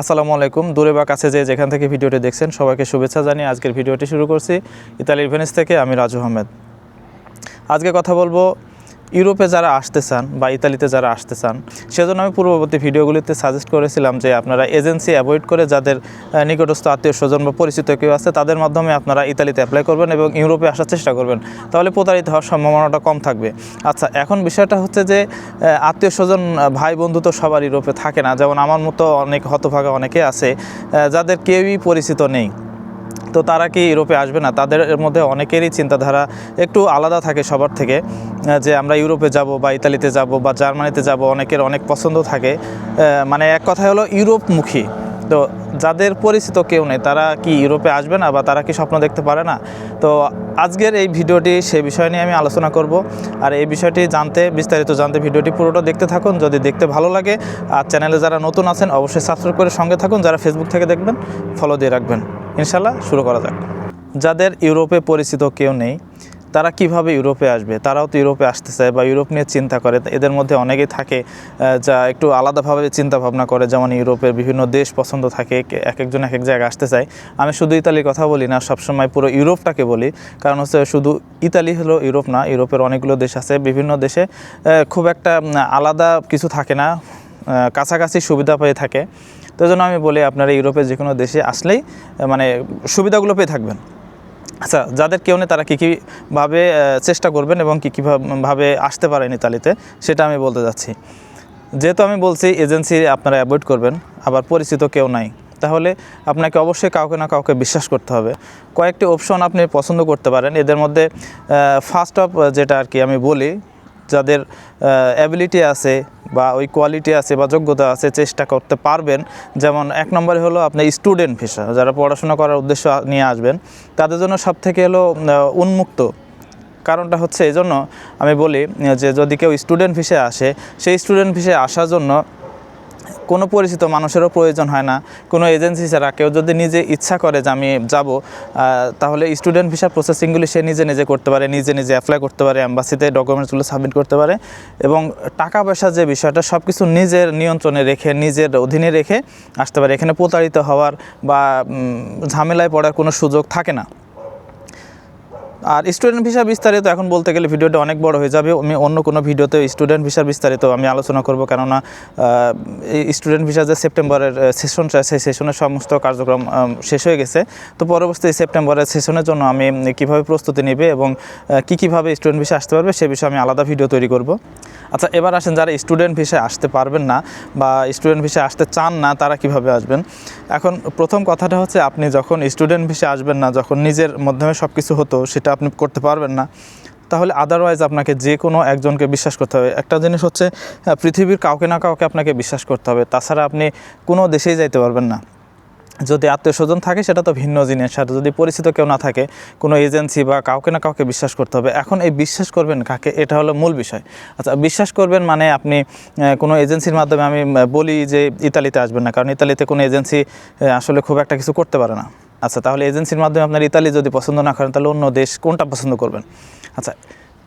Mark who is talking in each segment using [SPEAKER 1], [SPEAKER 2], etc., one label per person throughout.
[SPEAKER 1] আসসালামু আলাইকুম। দূরে বা কাছে যে যেখান থেকে ভিডিওটি দেখছেন, সবাইকে শুভেচ্ছা জানিয়ে আজকের ভিডিওটি শুরু করছি। ইতালির ভেনিস থেকে আমি রাজু আহমেদ। আজকে কথা বলব ইউরোপে যারা আসতে চান বা ইতালিতে যারা আসতে চান, সেজন্য আমি পূর্ববর্তী ভিডিওগুলিতে সাজেস্ট করেছিলাম যে আপনারা এজেন্সি অ্যাভয়েড করে যাদের নিকটস্থ আত্মীয় স্বজন বা পরিচিত কেউ আছে, তাদের মাধ্যমে আপনারা ইতালিতে অ্যাপ্লাই করবেন এবং ইউরোপে আসার চেষ্টা করবেন। তাহলে প্রতারিত হওয়ার সম্ভাবনাটা কম থাকবে। আচ্ছা এখন বিষয়টা হচ্ছে যে আত্মীয় স্বজন ভাই বন্ধু তো সবার ইউরোপে থাকে না। যেমন আমার মতো অনেক হতভাগা অনেকে আছে যাদের কেউই পরিচিত নেই। তো তারা কি ইউরোপে আসবে না? তাদের মধ্যে অনেকেরই চিন্তাধারা একটু আলাদা থাকে সবার থেকে যে আমরা ইউরোপে যাব বা ইতালিতে যাব বা জার্মানিতে যাব, অনেকের অনেক পছন্দ থাকে। মানে এক কথা হলো ইউরোপমুখী। তো যাদের পরিচিত কেউ নেই, তারা কি ইউরোপে আসবে না বা তারা কি স্বপ্ন দেখতে পারে না? তো আজকের এই ভিডিওটি সে বিষয় নিয়ে আমি আলোচনা করব। আর এই বিষয়টি জানতে, বিস্তারিত জানতে ভিডিওটি পুরোটা দেখতে থাকুন। যদি দেখতে ভালো লাগে, আর চ্যানেলে যারা নতুন আছেন, অবশ্যই সাবস্ক্রাইব করে সঙ্গে থাকুন। যারা ফেসবুক থেকে দেখবেন ফলো দিয়ে রাখবেন। ইনশাল্লাহ শুরু করা যাক। যাদের ইউরোপে পরিচিত কেউ নেই তারা কীভাবে ইউরোপে আসবে? তারাও তো ইউরোপে আসতে চায় বা ইউরোপ নিয়ে চিন্তা করে। এদের মধ্যে অনেকেই থাকে যা একটু আলাদাভাবে চিন্তা ভাবনা করে, যেমন ইউরোপের বিভিন্ন দেশ পছন্দ থাকে, এক একজন এক এক জায়গায় আসতে চায়। আমি শুধু ইতালির কথা বলি না, সবসময় পুরো ইউরোপটাকে বলি। কারণ হচ্ছে শুধু ইতালি হলো ইউরোপ না, ইউরোপের অনেকগুলো দেশ আছে। বিভিন্ন দেশে খুব একটা আলাদা কিছু থাকে না কাছাকাছি সুবিধা পেয়ে থাকে। তো জন্য আমি বলি, আপনারা ইউরোপের যে কোনো দেশে আসলেই মানে সুবিধাগুলো পেয়ে থাকবেন। আচ্ছা যাদের কেউ নেই তারা কী কীভাবে চেষ্টা করবেন এবং কী কীভাবে আসতে পারেন ইতালিতে, সেটা আমি বলতে যাচ্ছি। যেহেতু আমি বলছি এজেন্সি আপনারা অ্যাভয়েড করবেন, আবার পরিচিত কেউ নাই, তাহলে আপনাকে অবশ্যই কাউকে না কাউকে বিশ্বাস করতে হবে। কয়েকটি অপশন আপনি পছন্দ করতে পারেন, এদের মধ্যে ফার্স্ট অফ যেটা আর কি আমি বলি যাদের অ্যাবিলিটি আছে বা ওই কোয়ালিটি আছে বা যোগ্যতা আছে চেষ্টা করতে পারবেন। যেমন এক নম্বরে হলো আপনি স্টুডেন্ট ভিসা যারা পড়াশোনা করার উদ্দেশ্য নিয়ে আসবেন, তাদের জন্য সব থেকে হলো উন্মুক্ত। কারণটা হচ্ছে এই জন্য আমি বলি যে যদি কেউ স্টুডেন্ট ভিসে আসে, সেই স্টুডেন্ট ভিসে আসার জন্য কোনো পরিচিত মানুষেরও প্রয়োজন হয় না। কোনো এজেন্সি ছাড়া কেউ যদি নিজে ইচ্ছা করে যে আমি যাব তাহলে স্টুডেন্ট ভিসা প্রসেসিংগুলি সে নিজে নিজে করতে পারে, নিজে নিজে অ্যাপ্লাই করতে পারে অ্যাম্বাসিতে ডকুমেন্টসগুলো সাবমিট করতে পারে এবং টাকা পয়সা যে বিষয়টা সব কিছু নিজের নিয়ন্ত্রণে রেখে, নিজের অধীনে রেখে আসতে পারে। এখানে প্রতারিত হওয়ার বা ঝামেলায় পড়ার কোনো সুযোগ থাকে না। আর স্টুডেন্ট ভিসা বিস্তারিত এখন বলতে গেলে ভিডিওটা অনেক বড় হয়ে যাবে। আমি অন্য কোনো ভিডিওতে স্টুডেন্ট ভিসার বিস্তারিত আমি আলোচনা করব কেননা স্টুডেন্ট ভিসা যে সেপ্টেম্বরের সেশনটা সেই সেশনের সমস্ত কার্যক্রম শেষ হয়ে গেছে। তো পরবর্তী সেপ্টেম্বরের সেশনের জন্য আমি কীভাবে প্রস্তুতি নেবে এবং কী কীভাবে স্টুডেন্ট ভিসা আসতে পারবে সে বিষয়ে আমি আলাদা ভিডিও তৈরি করব। আচ্ছা এবার আসেন যারা স্টুডেন্ট ভিসা আসতে পারবেন না বা স্টুডেন্ট ভিসা আসতে চান না, তারা কীভাবে আসবেন? এখন প্রথম কথাটা হচ্ছে আপনি যখন স্টুডেন্ট ভিসা আসবেন না, যখন নিজের মাধ্যমে সব কিছু হতো, সেটা আপনি করতে পারবেন না। তাহলে আদারওয়াইজ আপনাকে যে কোনো একজনকে বিশ্বাস করতে হবে। একটা জিনিস হচ্ছে পৃথিবীর কাউকে না কাউকে আপনাকে বিশ্বাস করতে হবে। তাছাড়া আপনি কোনো দেশেই যাইতে পারবেন না। যদি আত্মীয় স্বজন থাকে, সেটা তো ভিন্ন জিনিস। আর যদি পরিচিত কেউ না থাকে, কোনো এজেন্সি বা কাউকে না কাউকে বিশ্বাস করতে হবে। এখন এই বিশ্বাস করবেন কাকে, এটা হলো মূল বিষয়। আচ্ছা বিশ্বাস করবেন মানে আপনি কোনো এজেন্সির মাধ্যমে আমি বলি যে ইতালিতে আসবেন না। কারণ ইতালিতে কোনো এজেন্সি আসলে খুব একটা কিছু করতে পারে না। আচ্ছা তাহলে এজেন্সির মাধ্যমে আপনার ইতালি যদি পছন্দ না করেন, তাহলে অন্য দেশ কোনটা পছন্দ করবেন? আচ্ছা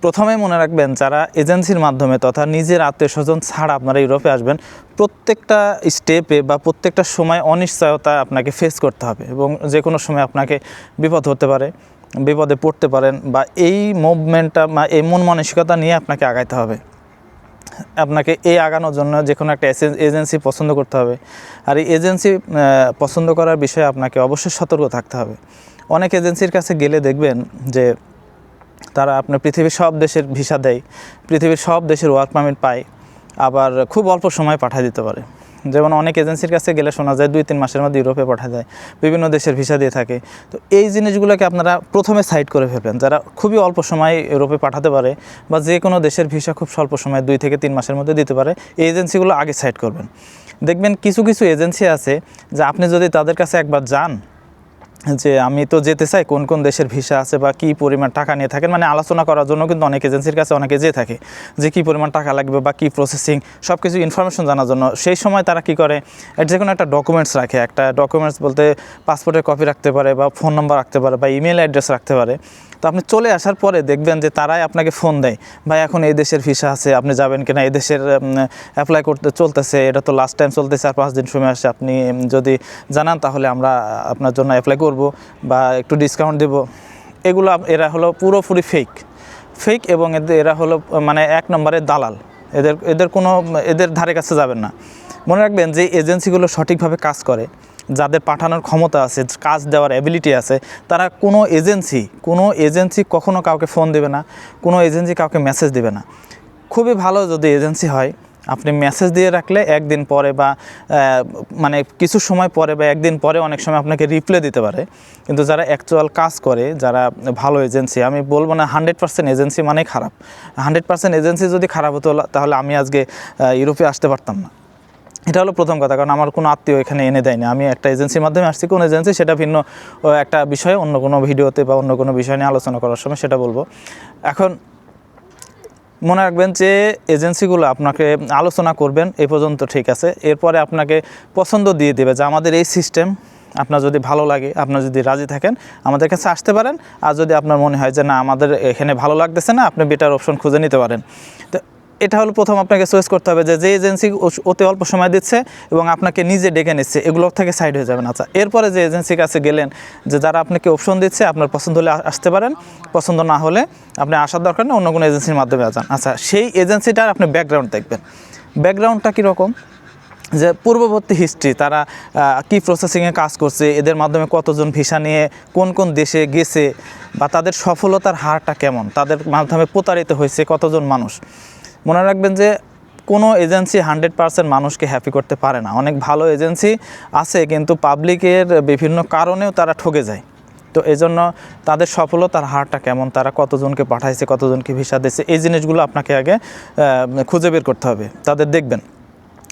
[SPEAKER 1] প্রথমে মনে রাখবেন যারা এজেন্সির মাধ্যমে তথা নিজের আত্মীয় স্বজন ছাড়া আপনারা ইউরোপে আসবেন, প্রত্যেকটা স্টেপে বা প্রত্যেকটা সময় অনিশ্চয়তা আপনাকে ফেস করতে হবে এবং যে কোনো সময় আপনাকে বিপদ হতে পারে, বিপদে পড়তে পারেন বা এই মুভমেন্টটা বা এই মন মানসিকতা নিয়ে আপনাকে আগাইতে হবে। আপনাকে এই আগানোর জন্য যে কোনো একটা এজেন্সি পছন্দ করতে হবে। আর এই এজেন্সি পছন্দ করার বিষয়ে আপনাকে অবশ্যই সতর্ক থাকতে হবে। অনেক এজেন্সির কাছে গেলে দেখবেন যে তারা আপনার পৃথিবীর সব দেশের ভিসা দেয়, পৃথিবীর সব দেশের ওয়ার্ক পারমিট পায়, আবার খুব অল্প সময় পাঠিয়ে দিতে পারে। যেমন অনেক এজেন্সির কাছে গেলে শোনা যায় দুই তিন মাসের মধ্যে ইউরোপে পাঠা যায় বিভিন্ন দেশের ভিসা দিয়ে থাকে। তো এই জিনিসগুলোকে আপনারা প্রথমে সাইড করে ফেলবেন। যারা খুবই অল্প সময় ইউরোপে পাঠাতে পারে বা যে কোনো দেশের ভিসা খুব স্বল্প সময় দুই থেকে তিন মাসের মধ্যে দিতে পারে, এই এজেন্সিগুলো আগে সাইড করবেন। দেখবেন কিছু কিছু এজেন্সি আছে যে আপনি যদি তাদের কাছে একবার যান যে আমি তো যেতে চাই, কোন কোন দেশের ভিসা আছে বা কী পরিমাণ টাকা নিয়ে থাকেন মানে আলোচনা করার জন্য কিন্তু অনেক এজেন্সির কাছে অনেকে যেয়ে থাকে যে কী পরিমাণ টাকা লাগবে বা কী প্রসেসিং সব কিছু ইনফরমেশন জানার জন্য। সেই সময় তারা কি করে যে কোনো একটা ডকুমেন্টস রাখে, একটা ডকুমেন্টস বলতে পাসপোর্টের কপি রাখতে পারে বা ফোন নাম্বার রাখতে পারে বা ইমেল অ্যাড্রেস রাখতে পারে। তো আপনি চলে আসার পরে দেখবেন যে তারাই আপনাকে ফোন দেয়, ভাই, এখন এই দেশের ভিসা আছে, আপনি যাবেন কিনা? এই দেশের অ্যাপ্লাই করতে চলতেছে, এটা তো লাস্ট টাইম চলতেছে, আর পাঁচ দিন সময় আসে, আপনি যদি জানান তাহলে আমরা আপনার জন্য অ্যাপ্লাই করব বা একটু ডিসকাউন্ট দেব। এগুলো এরা হলো পুরোপুরি ফেক ফেক এবং এদের, এরা হলো মানে এক নম্বরের দালাল। এদের এদের কোনো, এদের ধারে কাছে যাবেন না। মনে রাখবেন যে এজেন্সিগুলো সঠিকভাবে কাজ করে। যাদের পাঠানোর ক্ষমতা আছে, কাজ দেওয়ার অ্যাবিলিটি আছে, তারা কোনো এজেন্সি কোনো এজেন্সি কখনো কাউকে ফোন দেবে না, কোনো এজেন্সি কাউকে মেসেজ দেবে না। খুবই ভালো যদি এজেন্সি হয়, আপনি মেসেজ দিয়ে রাখলে একদিন পরে বা মানে কিছু সময় পরে বা একদিন পরে অনেক সময় আপনাকে রিপ্লে দিতে পারে। কিন্তু যারা অ্যাকচুয়াল কাজ করে, যারা ভালো এজেন্সি আমি বলব না হান্ড্রেড পার্সেন্ট এজেন্সি মানে খারাপ। হান্ড্রেড পার্সেন্ট এজেন্সি যদি খারাপ হতো, তাহলে আমি আজকে ইউরোপে আসতে পারতাম না। এটা হলো প্রথম কথা, কারণ আমার কোনো আত্মীয় এখানে এনে দেয়নি। আমি একটা এজেন্সির মাধ্যমে আসছি, কোন এজেন্সি সেটা ভিন্ন একটা বিষয়ে অন্য কোনো ভিডিওতে বা অন্য কোনো বিষয় নিয়ে আলোচনা করার সময় সেটা বলব। এখন মনে রাখবেন যে এজেন্সিগুলো আপনাকে আলোচনা করবেন, এ পর্যন্ত ঠিক আছে। এরপরে আপনাকে পছন্দ দিয়ে দেবে যে আমাদের এই সিস্টেম, আপনার যদি ভালো লাগে, আপনার যদি রাজি থাকেন, আমাদের কাছে আসতে পারেন। আর যদি আপনার মনে হয় যে না, আমাদের এখানে ভালো লাগতেছে না, আপনি বেটার অপশন খুঁজে নিতে পারেন। তো এটা হলো প্রথম আপনাকে চয়েস করতে হবে যে যে এজেন্সি অতি অল্প সময় দিচ্ছে এবং আপনাকে নিজে ডেকে নিচ্ছে, এগুলো থেকে সাইড হয়ে যাবেন আচ্ছা এরপরে যে এজেন্সির কাছে গেলেন, যে যারা আপনাকে অপশন দিচ্ছে, আপনার পছন্দ হলে আসতে পারেন, পছন্দ না হলে আপনি আসার দরকার নেই, অন্য কোনো এজেন্সির মাধ্যমে যান। আচ্ছা সেই এজেন্সিটার আপনি ব্যাকগ্রাউন্ড দেখবেন। ব্যাকগ্রাউন্ডটা কীরকম যে পূর্ববর্তী হিস্ট্রি তারা কি প্রসেসিংয়ে কাজ করছে, এদের মাধ্যমে কতজন ভিসা নিয়ে কোন কোন দেশে গেছে, বা তাদের সফলতার হারটা কেমন, তাদের মাধ্যমে প্রতারিত হয়েছে কতজন মানুষ। মনে রাখবেন যে কোনো এজেন্সি হান্ড্রেড পার্সেন্ট মানুষকে হ্যাপি করতে পারে না। অনেক ভালো এজেন্সি আছে, কিন্তু পাবলিকের বিভিন্ন কারণেও তারা ঠকে যায়। তো এই জন্য তাদের সফলতার হারটা কেমন? তারা কতজনকে পাঠাইছে, কতজনকে ভিসা দিয়েছে, এই জিনিসগুলো আপনাকে আগে খুঁজে বের করতে হবে। তাদের দেখবেন।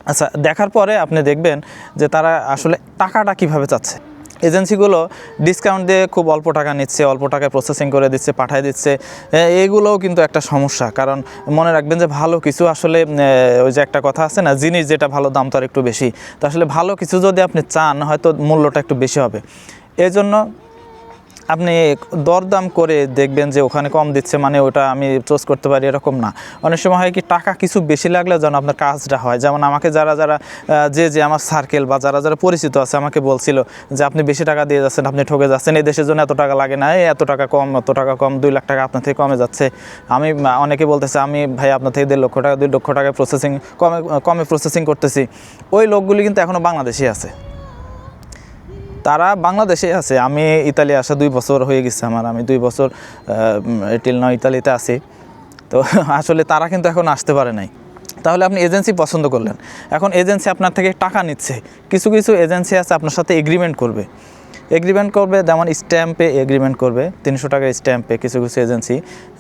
[SPEAKER 1] আচ্ছা দেখার পরে আপনি দেখবেন যে তারা আসলে টাকাটা কীভাবে চাচ্ছে। এজেন্সিগুলো ডিসকাউন্ট দিয়ে খুব অল্প টাকা নিচ্ছে, অল্প টাকায় প্রসেসিং করে দিচ্ছে, পাঠিয়ে দিচ্ছে। এগুলোও কিন্তু একটা সমস্যা। কারণ মনে রাখবেন যে ভালো কিছু আসলে ওই যে একটা কথা আছে না, জিনিস যেটা ভালো দাম তার একটু বেশি। তো আসলে ভালো কিছু যদি আপনি চান, হয়তো মূল্যটা একটু বেশি হবে। এই জন্য আপনি দরদাম করে দেখবেন যে ওখানে কম দিচ্ছে মানে ওটা আমি চোজ করতে পারি এরকম না। অনেক সময় হয় কি টাকা কিছু বেশি লাগলে যেন আপনার কাজটা হয়। যেমন আমাকে যারা যারা যে যে আমার সার্কেল বা যারা যারা পরিচিত আছে আমাকে বলছিল যে আপনি বেশি টাকা দিয়ে যাচ্ছেন, আপনি ঠকে যাচ্ছেন, এই দেশের জন্য এত টাকা লাগে না এত টাকা কম, এত টাকা কম, দুই লাখ টাকা আপনার থেকে কমে যাচ্ছে। আমি, অনেকে বলতেছে, আমি ভাই আপনার থেকে দেড় লক্ষ টাকা, দুই লক্ষ টাকা প্রসেসিং কমে কমে প্রসেসিং করতেছি। ওই লোকগুলি কিন্তু এখনও বাংলাদেশে আছে। তারা বাংলাদেশে আছে। আমি ইতালি আসা দুই বছর হয়ে গেছে আমার। আমি দুই বছর টিল নয় ইতালিতে আছি। তো আসলে তারা কিন্তু এখন আসতে পারে নাই। তাহলে আপনি এজেন্সি পছন্দ করলেন। এখন এজেন্সি আপনার থেকে টাকা নিচ্ছে। কিছু কিছু এজেন্সি আছে আপনার সাথে এগ্রিমেন্ট করবে। এগ্রিমেন্ট করবে, যেমন স্ট্যাম্পে এগ্রিমেন্ট করবে। তিনশো টাকার স্ট্যাম্পে কিছু কিছু এজেন্সি।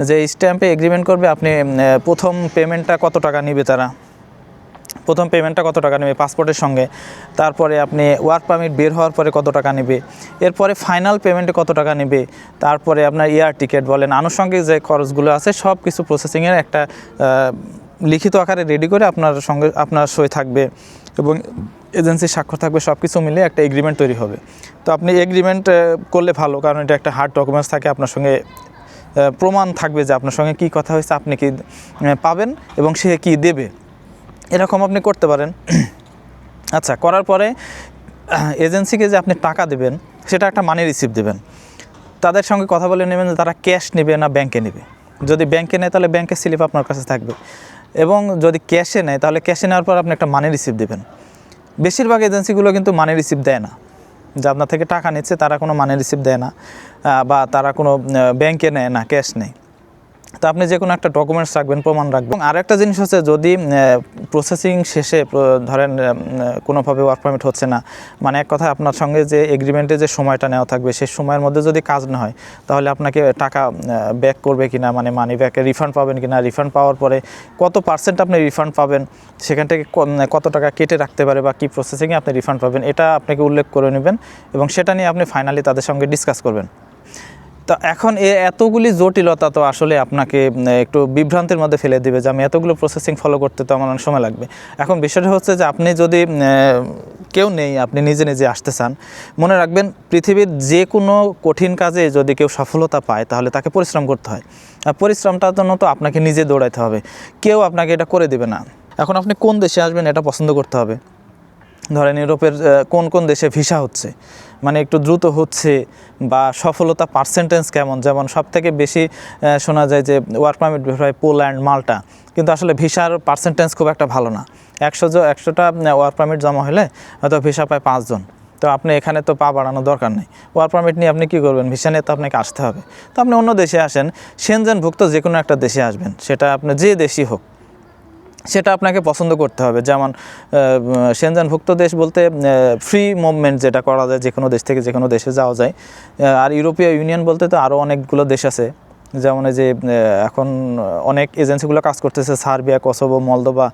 [SPEAKER 1] যে স্ট্যাম্পে এগ্রিমেন্ট করবে, আপনি প্রথম পেমেন্টটা কত টাকা নিবে তারা? প্রথম পেমেন্টটা কত টাকা নেবে পাসপোর্টের সঙ্গে? তারপরে আপনি ওয়ার্ক পারমিট বের হওয়ার পরে কত টাকা নেবে? এরপরে ফাইনাল পেমেন্টে কত টাকা নেবে? তারপরে আপনার এয়ার টিকিট বলেন, আনুষঙ্গিক যে খরচগুলো আছে সব কিছু প্রসেসিংয়ের একটা লিখিত আকারে রেডি করে আপনার সঙ্গে, আপনার সই থাকবে এবং এজেন্সির স্বাক্ষর থাকবে সব কিছু মিলে একটা এগ্রিমেন্ট তৈরি হবে। তো আপনি এগ্রিমেন্ট করলে ভালো, কারণ এটা একটা হার্ড ডকুমেন্টস থাকে, আপনার সঙ্গে প্রমাণ থাকবে যে আপনার সঙ্গে কী কথা হয়েছে, আপনি কি পাবেন এবং সে কি দেবে। এরকম আপনি করতে পারেন। আচ্ছা করার পরে এজেন্সিকে যে আপনি টাকা দেবেন, সেটা একটা মানি রিসিপ্ট দেবেন। তাদের সঙ্গে কথা বলে নেবেন যে তারা ক্যাশ নেবে না ব্যাংকে নেবে। যদি ব্যাংকে নেয়, তাহলে ব্যাংকের স্লিপ আপনার কাছে থাকবে। এবং যদি ক্যাশে নেয়, তাহলে ক্যাশে নেওয়ার পর আপনি একটা মানি রিসিপ্ট দেবেন। বেশিরভাগ এজেন্সিগুলো কিন্তু মানি রিসিপ্ট দেয় না। যে আপনার থেকে টাকা নিচ্ছে, তারা কোনো মানি রিসিপ্ট দেয় না। বা তারা কোনো ব্যাংকে নেয় না ক্যাশ নেই। তো আপনি যে কোনো একটা ডকুমেন্টস রাখবেন, প্রমাণ রাখবেন। এবং আরেকটা জিনিস হচ্ছে যদি প্রসেসিং শেষে ধরেন কোনোভাবে ওয়ার্ক পারমিট হচ্ছে না মানে এক কথা আপনার সঙ্গে যে এগ্রিমেন্টে যে সময়টা নেওয়া থাকবে, সেই সময়ের মধ্যে যদি কাজ না হয়, তাহলে আপনাকে টাকা ব্যাক করবে কি না মানে মানি ব্যাকে রিফান্ড পাবেন কি না রিফান্ড পাওয়ার পরে কত পার্সেন্ট আপনি রিফান্ড পাবেন, সেখান থেকে কত টাকা কেটে রাখতে পারে বা কী প্রসেসিংয়ে আপনি রিফান্ড পাবেন, এটা আপনাকে উল্লেখ করে নেবেন এবং সেটা নিয়ে আপনি ফাইনালি তাদের সঙ্গে ডিসকাস করবেন। তো এখন এতগুলি জটিলতা তো আসলে আপনাকে একটু বিভ্রান্তির মধ্যে ফেলে দিবে যে আমি এতগুলো প্রসেসিং ফলো করতে তো আমার অনেক সময় লাগবে। এখন বিষয়টা হচ্ছে যে আপনি যদি কেউ নেই, আপনি নিজে নিজে আসতে চান, মনে রাখবেন পৃথিবীর যে কোনো কঠিন কাজে যদি কেউ সফলতা পায়, তাহলে তাকে পরিশ্রম করতে হয়। আর পরিশ্রমটার জন্য তো আপনাকে নিজে দৌড়াইতে হবে। কেউ আপনাকে এটা করে দেবে না। এখন আপনি কোন দেশে আসবেন, এটা পছন্দ করতে হবে। ধরেন ইউরোপের কোন কোন দেশে ভিসা হচ্ছে? মানে একটু দ্রুত হচ্ছে বা সফলতা পার্সেন্টেজ কেমন? যেমন সব থেকে বেশি শোনা যায় যে ওয়ার্ক পারমিট হয় পোল্যান্ড, মাল্টা। কিন্তু আসলে ভিসার পার্সেন্টেজ খুব একটা ভালো না। একশো একশোটা ওয়ার্ক পারমিট জমা হলে হয়তো ভিসা পায় পাঁচজন। তো আপনি এখানে তো পা বাড়ানোর দরকার নেই। ওয়ার্ক পারমিট নিয়ে আপনি কী করবেন? ভিসা নিয়ে তো আপনাকে আসতে হবে। তো আপনি অন্য দেশে আসেন সেনজেনভুক্ত যে কোনো একটা দেশে আসবেন। সেটা আপনি যে দেশই হোক সেটা আপনাকে পছন্দ করতে হবে। যেমন সেনজানভুক্ত দেশ বলতে ফ্রি মুভমেন্ট যেটা করা যায় যে কোনো দেশ থেকে যে কোনো দেশে যাওয়া যায়। আর ইউরোপীয় ইউনিয়ন বলতে তো আরও অনেকগুলো দেশ আছে। যেমন এই যে এখন অনেক এজেন্সিগুলো কাজ করতেছে, সার্বিয়া, কসোভো মলদোবা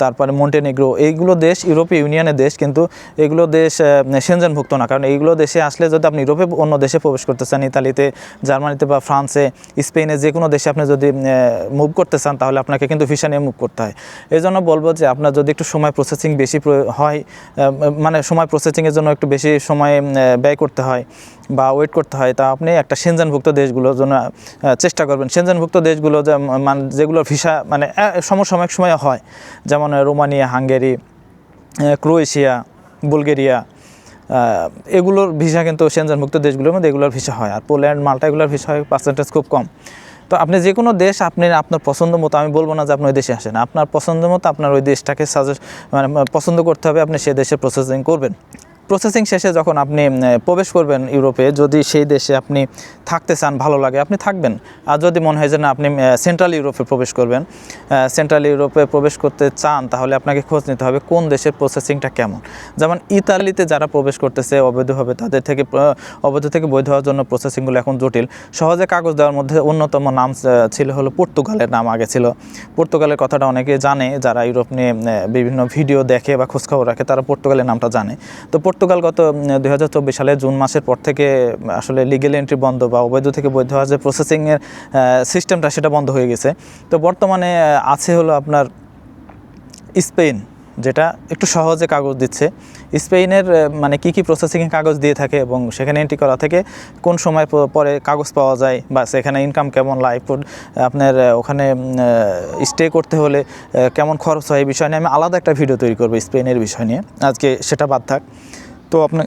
[SPEAKER 1] তারপরে মন্টেনেগ্রো, এইগুলো দেশ, ইউরোপীয় ইউনিয়নের দেশ, কিন্তু এগুলো দেশ সেনজেনভুক্ত না। কারণ এইগুলো দেশে আসলে যদি আপনি ইউরোপে অন্য দেশে প্রবেশ করতে চান, ইতালিতে, জার্মানিতে বা ফ্রান্সে, স্পেনে যে কোনো দেশে আপনি যদি মুভ করতে চান, তাহলে আপনাকে কিন্তু ভিসা নিয়ে মুভ করতে হয়। এই জন্য বলব যে, আপনার যদি একটু সময় প্রসেসিং বেশি হয় মানে সময় প্রসেসিংয়ের জন্য একটু বেশি সময় ব্যয় করতে হয় বা ওয়েট করতে হয়, তা আপনি একটা সেনজানভুক্ত দেশগুলোর জন্য চেষ্টা করবেন। সেনজেনভুক্ত দেশগুলো যে মানে যেগুলোর ভিসা মানে সমসাময়িক সময়ে হয়। যেমন রোমানিয়া, হাঙ্গেরি ক্রোয়েশিয়া, বুলগেরিয়া এগুলোর ভিসা কিন্তু সেনজানভুক্ত দেশগুলোর মধ্যে এগুলোর ভিসা হয়। আর পোল্যান্ড, মাল্টা এগুলোর ভিসা হয় পার্সেন্টেজ খুব কম। তো আপনি যে কোনো দেশ, আপনি, আপনার পছন্দ মতো, আমি বলব না যে আপনি ওই দেশে আসেন। আপনার পছন্দ মতো, আপনার ওই দেশটাকে সাজেস্ট মানে পছন্দ করতে হবে, আপনি সে দেশে প্রসেসিং করবেন। প্রসেসিং শেষে যখন আপনি প্রবেশ করবেন ইউরোপে, যদি সেই দেশে আপনি থাকতে চান, ভালো লাগে, আপনি থাকবেন। আর যদি মনে হয় যে না, আপনি সেন্ট্রাল ইউরোপে প্রবেশ করবেন সেন্ট্রাল ইউরোপে প্রবেশ করতে চান, তাহলে আপনাকে খোঁজ নিতে হবে কোন দেশের প্রসেসিংটা কেমন। যেমন ইতালিতে যারা প্রবেশ করতেছে অবৈধভাবে, তাদের থেকে অবৈধ থেকে বৈধ হওয়ার জন্য প্রসেসিংগুলো এখন জটিল। সহজে কাগজ দেওয়ার মধ্যে অন্যতম নাম ছিল হলো পর্তুগালের নাম আগে ছিল। পর্তুগালের কথাটা অনেকে জানে, যারা ইউরোপ নিয়ে বিভিন্ন ভিডিও দেখে বা খোঁজখবর রাখে, তারা পর্তুগালের নামটা জানে। তো পর্তুগাল গত দুই হাজার চব্বিশ সালে জুন মাসের পর থেকে আসলে লিগেল এন্ট্রি বন্ধ বা অবৈধ থেকে বৈধ হওয়ার যে প্রসেসিংয়ের সিস্টেমটা সেটা বন্ধ হয়ে গেছে। তো বর্তমানে আছে হলো আপনার স্পেন, যেটা একটু সহজে কাগজ দিচ্ছে। স্পেনের মানে কি কি প্রসেসিংয়ে কাগজ দিয়ে থাকে এবং সেখানে এন্ট্রি করা থেকে কোন সময় পরে কাগজ পাওয়া যায় বা সেখানে ইনকাম কেমন লাইফ আপনার ওখানে স্টে করতে হলে কেমন খরচ হয়, এই বিষয় নিয়ে আমি আলাদা একটা ভিডিও তৈরি করব স্পেনের বিষয় নিয়ে। আজকে সেটা বাদ থাক। তো আপনি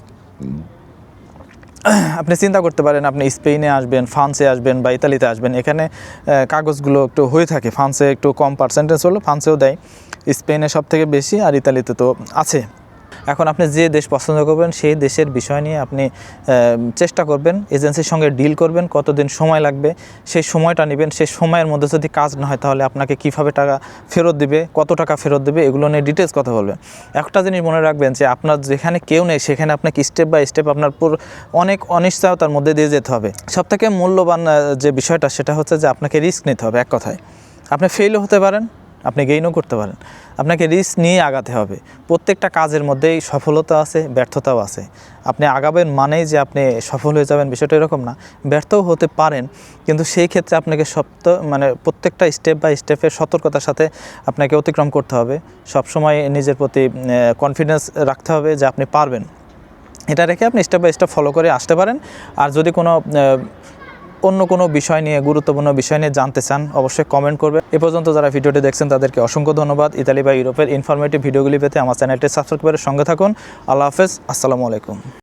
[SPEAKER 1] আপনি চিন্তা করতে পারেন, আপনি স্পেনে আসবেন, ফ্রান্সে আসবেন বা ইতালিতে আসবেন, এখানে কাগজগুলো একটু হয়ে থাকে, ফ্রান্সে একটু কম পার্সেন্টেজ হলো, ফ্রান্সেও দেয় স্পেনে সব থেকে বেশি আর ইতালিতে তো আছে। এখন আপনি যে দেশ পছন্দ করবেন, সেই দেশের বিষয় নিয়ে আপনি চেষ্টা করবেন, এজেন্সির সঙ্গে ডিল করবেন, কতদিন সময় লাগবে, সেই সময়টা নেবেন, সেই সময়ের মধ্যে যদি কাজ না হয়, তাহলে আপনাকে কীভাবে টাকা ফেরত দিবে, কত টাকা ফেরত দেবে, এগুলো নিয়ে ডিটেলস কথা বলবেন। একটা জিনিস মনে রাখবেন যে, আপনার যেখানে কেউ নেই, সেখানে আপনাকে স্টেপ বাই স্টেপ আপনার পুরো অনেক অনিশ্চয়তার মধ্যে দিয়ে যেতে হবে। সব থেকে মূল্যবান যে বিষয়টা, সেটা হচ্ছে যে, আপনাকে রিস্ক নিতে হবে, এক কথায়। আপনি ফেলও হতে পারেন আপনি গেইনও করতে পারেন। আপনাকে রিস্ক নিয়ে আগাতে হবে। প্রত্যেকটা কাজের মধ্যেই সফলতা আছে, ব্যর্থতাও আছে। আপনি আগাবেন মানেই যে আপনি সফল হয়ে যাবেন, বিষয়টা এরকম না। ব্যর্থও হতে পারেন, কিন্তু সেই ক্ষেত্রে আপনাকে সপ্ত মানে প্রত্যেকটা স্টেপ বাই স্টেপের সতর্কতার সাথে আপনাকে অতিক্রম করতে হবে। সবসময় নিজের প্রতি কনফিডেন্স রাখতে হবে যে আপনি পারবেন। এটা রেখে আপনি স্টেপ বাই স্টেপ ফলো করে আসতে পারেন। আর যদি কোনো অন্য কোনো বিষয় নিয়ে, গুরুত্বপূর্ণ বিষয় নিয়ে জানতে চান, অবশ্যই কমেন্ট করবে। এ পর্যন্ত যারা ভিডিওটি দেখছেন, তাদেরকে অসংখ্য ধন্যবাদ। ইতালি বা ইউরোপের ইনফরমেটিভ ভিডিওগুলি পেতে আমার চ্যানেলটি সাবস্ক্রাইব করে সঙ্গে থাকুন। আল্লাহ হাফেজ, আসসালামু আলাইকুম।